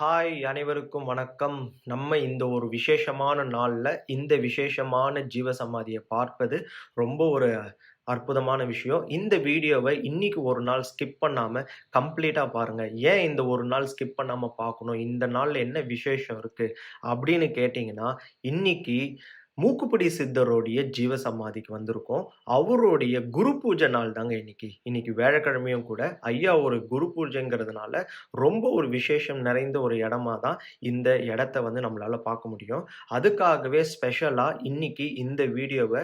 Hi அனைவருக்கும் வணக்கம். நம்ம இந்த ஒரு விசேஷமான நாளில் இந்த விசேஷமான ஜீவ சமாதியை பார்ப்பது ரொம்ப ஒரு அற்புதமான விஷயம். இந்த வீடியோவை இன்னைக்கு ஒரு நாள் ஸ்கிப் பண்ணாமல் கம்ப்ளீட்டாக பாருங்கள் ஏன் இந்த ஒரு நாள் ஸ்கிப் பண்ணாமல் பார்க்கணும்? இந்த நாளில் என்ன விசேஷம் இருக்குது அப்படின்னு கேட்டிங்கன்னா இன்னைக்கு மூக்குப்பிடி சித்தருடைய ஜீவ சமாதிக்கு வந்திருக்கோம். அவருடைய குரு பூஜை நாள் தாங்க இன்னைக்கு. இன்னைக்கு வேழக்கிழமையும் கூட ஐயா ஒரு குரு பூஜைங்கிறதுனால ரொம்ப ஒரு விசேஷம் நிறைந்த ஒரு இடமா தான் இந்த இடத்த வந்து நம்மளால பார்க்க முடியும். அதுக்காகவே ஸ்பெஷலாக இன்னைக்கு இந்த வீடியோவை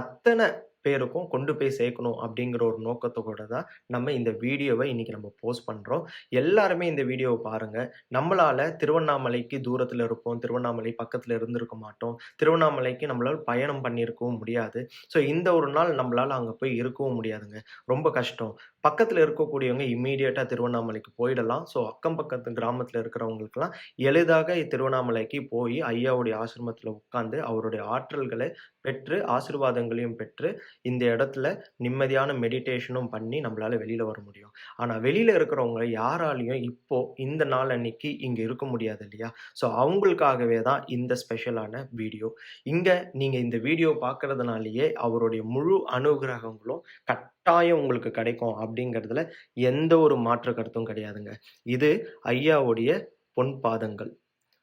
அத்தனை பேருக்கும் கொண்டு போய் சேர்க்கணும் அப்படிங்கிற ஒரு நோக்கத்தோட தான் நம்ம இந்த வீடியோவை இன்றைக்கி நம்ம போஸ்ட் பண்ணுறோம் எல்லாருமே இந்த வீடியோவை பாருங்கள் நம்மளால் திருவண்ணாமலைக்கு தூரத்தில் இருப்போம். திருவண்ணாமலை பக்கத்தில் இருந்திருக்க மாட்டோம். திருவண்ணாமலைக்கு நம்மளால் பயணம் பண்ணியிருக்கவும் முடியாது. ஸோ இந்த ஒரு நாள் நம்மளால் அங்கே போய் இருக்கவும் முடியாதுங்க. ரொம்ப கஷ்டம். பக்கத்தில் இருக்கக்கூடியவங்க இம்மீடியட்டாக திருவண்ணாமலைக்கு போயிடலாம். ஸோ அக்கம் பக்கத்து கிராமத்தில் இருக்கிறவங்களுக்குலாம் எளிதாக திருவண்ணாமலைக்கு போய் ஐயாவுடைய ஆசிரமத்தில் உட்காந்து அவருடைய ஆற்றல்களை பெற்று ஆசீர்வாதங்களையும் பெற்று இந்த இடத்துல நிம்மதியான மெடிடேஷனும் பண்ணி நம்மளால் வெளியில் வர முடியும். ஆனால் வெளியில் இருக்கிறவங்க யாராலையும் இப்போது இந்த நாள் அன்னைக்கு இங்கே இருக்க முடியாது இல்லையா? ஸோ அவங்களுக்காகவே தான் இந்த ஸ்பெஷலான வீடியோ இங்கே நீங்கள் இந்த வீடியோ பார்க்கறதுனாலயே அவருடைய முழு அனுகிரகங்களும் கட் கட்டாயம் உங்களுக்கு கிடைக்கும் அப்படிங்கிறதுல எந்த ஒரு மாற்று கருத்தும் கிடையாதுங்க. இது ஐயாவுடைய பொன் பாதங்கள்.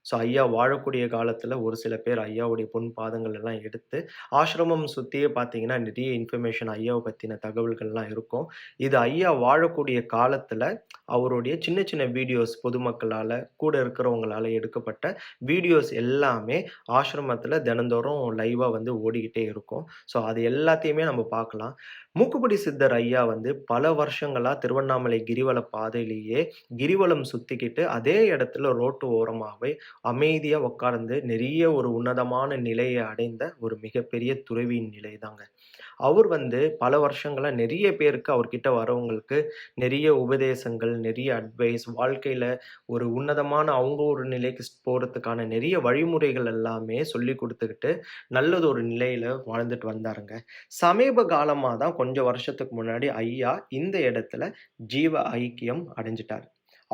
ஸோ ஐயா வாழக்கூடிய காலத்தில் ஒரு சில பேர் ஐயாவுடைய பொன் பாதங்கள் எல்லாம் எடுத்து ஆசிரமம் சுற்றியே பார்த்தீங்கன்னா நிறைய இன்ஃபர்மேஷன் ஐயாவை பற்றின தகவல்கள்லாம் இருக்கும். இது ஐயா வாழக்கூடிய காலத்தில் அவருடைய சின்ன சின்ன வீடியோஸ் பொதுமக்களால் கூட இருக்கிறவங்களால எடுக்கப்பட்ட வீடியோஸ் எல்லாமே ஆசிரமத்தில் தினந்தோறும் லைவாக வந்து ஓடிக்கிட்டே இருக்கும். ஸோ அது எல்லாத்தையுமே நம்ம பார்க்கலாம் மூக்குப்படி சித்தர் ஐயா வந்து பல வருஷங்களாக திருவண்ணாமலை கிரிவல பாதையிலேயே கிரிவலம் சுற்றிக்கிட்டு அதே இடத்துல ரோட்டு ஓரமாகவே அமைதியா உட்கார்ந்து நிறைய ஒரு உன்னதமான நிலையை அடைந்த ஒரு மிகப்பெரிய துறவியின் நிலை தாங்க அவர் வந்து பல வருஷங்களாக நிறைய பேருக்கு அவர்கிட்ட வரவங்களுக்கு நிறைய உபதேசங்கள் நிறைய அட்வைஸ் வாழ்க்கையில ஒரு உன்னதமான அவங்க ஒரு நிலைக்கு போறதுக்கான நிறைய வழிமுறைகள் எல்லாமே சொல்லி கொடுத்துக்கிட்டு நல்லது ஒரு நிலையில வாழ்ந்துட்டு வந்தாருங்க. சமீப காலமா தான் கொஞ்சம் வருஷத்துக்கு முன்னாடி ஐயா இந்த இடத்துல ஜீவ ஐக்கியம் அடைஞ்சிட்டார்.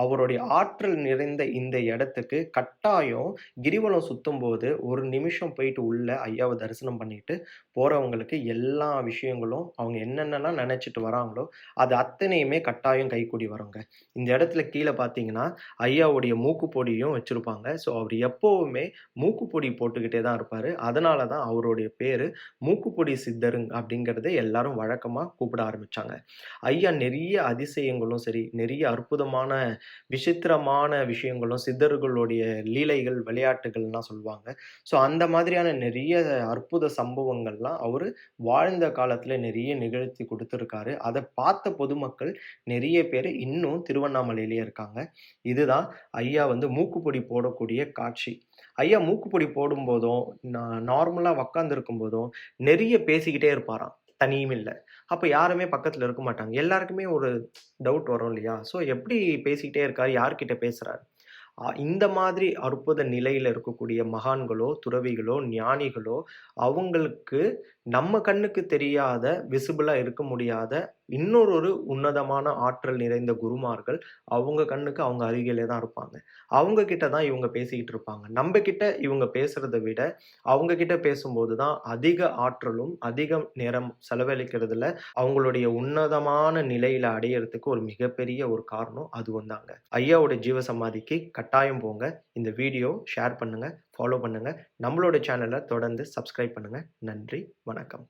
அவருடைய ஆற்றல் நிறைந்த இந்த இடத்துக்கு கட்டாயம் கிரிவலம் சுத்தும் போது ஒரு நிமிஷம் போயிட்டு உள்ள ஐயாவை தரிசனம் பண்ணிட்டு போறவங்களுக்கு எல்லா விஷயங்களும் அவங்க என்னென்னலாம் நினைச்சிட்டு வராங்களோ அது அத்தனையுமே கட்டாயம் கைக்கூடி வருங்க. இந்த இடத்துல கீழே பார்த்தீங்கன்னா ஐயாவுடைய மூக்குப்பொடியும் வச்சிருப்பாங்க. ஸோ அவர் எப்போவுமே மூக்குப்பொடி போட்டுக்கிட்டே தான் இருப்பார். அதனால தான் அவருடைய பேர் மூக்குப்பொடி சித்தருங் அப்படிங்கிறத எல்லாரும் வழக்கமாக கூப்பிட ஆரம்பிச்சாங்க. ஐயா நிறைய அதிசயங்களும் சரி நிறைய அற்புதமான விசித்திரமான விஷயங்களும் சித்தர்களுடைய லீலைகள் விளையாட்டுகள்லாம் சொல்லுவாங்க. ஸோ அந்த மாதிரியான நிறைய அற்புத சம்பவங்கள்லாம் அவர் வாழ்ந்த காலத்தில் நிறைய நிகழ்த்தி கொடுத்துருக்காரு. அதை பார்த்த பொதுமக்கள் நிறைய பேர் இன்னும் திருவண்ணாமலையிலேயே இருக்காங்க. இதுதான் ஐயா வந்து மூக்குப்பொடி போடக்கூடிய காட்சி. ஐயா மூக்குப்பொடி போடும்போதும் நான் நார்மலாக உக்காந்துருக்கும் போதும் நிறைய பேசிக்கிட்டே இருப்பாராம். தனியும் இல்லை. அப்போ யாருமே பக்கத்தில் இருக்க மாட்டாங்க. எல்லாருக்குமே ஒரு டவுட் வரும் இல்லையா? ஸோ எப்படி பேசிக்கிட்டே இருக்காரு? யார்கிட்ட பேசுகிறாரு இந்த மாதிரி அற்புத நிலையில் இருக்கக்கூடிய மகான்களோ துறவிகளோ ஞானிகளோ அவங்களுக்கு நம்ம கண்ணுக்கு தெரியாத விசிபிளாக இருக்க முடியாத இன்னொரு ஒரு உன்னதமான ஆற்றல் நிறைந்த குருமார்கள் அவங்க கண்ணுக்கு அவங்க அருகிலே தான் இருப்பாங்க. அவங்க கிட்ட தான் இவங்க பேசிக்கிட்டு இருப்பாங்க. நம்ம கிட்ட இவங்க பேசுறத விட அவங்க கிட்ட பேசும்போது தான் அதிக ஆற்றலும் அதிக நேரம் செலவழிக்கிறதுல அவங்களுடைய உன்னதமான நிலையில அடையிறதுக்கு ஒரு மிகப்பெரிய ஒரு காரணம் அது வந்தாங்க ஐயாவோட ஜீவ சமாதிக்கு கட்டாயம் போங்க. இந்த வீடியோ ஷேர் பண்ணுங்கள் ஃபாலோ பண்ணுங்கள் நம்மளோட சேனலை தொடர்ந்து சப்ஸ்கிரைப் பண்ணுங்கள் நன்றி வணக்கம்.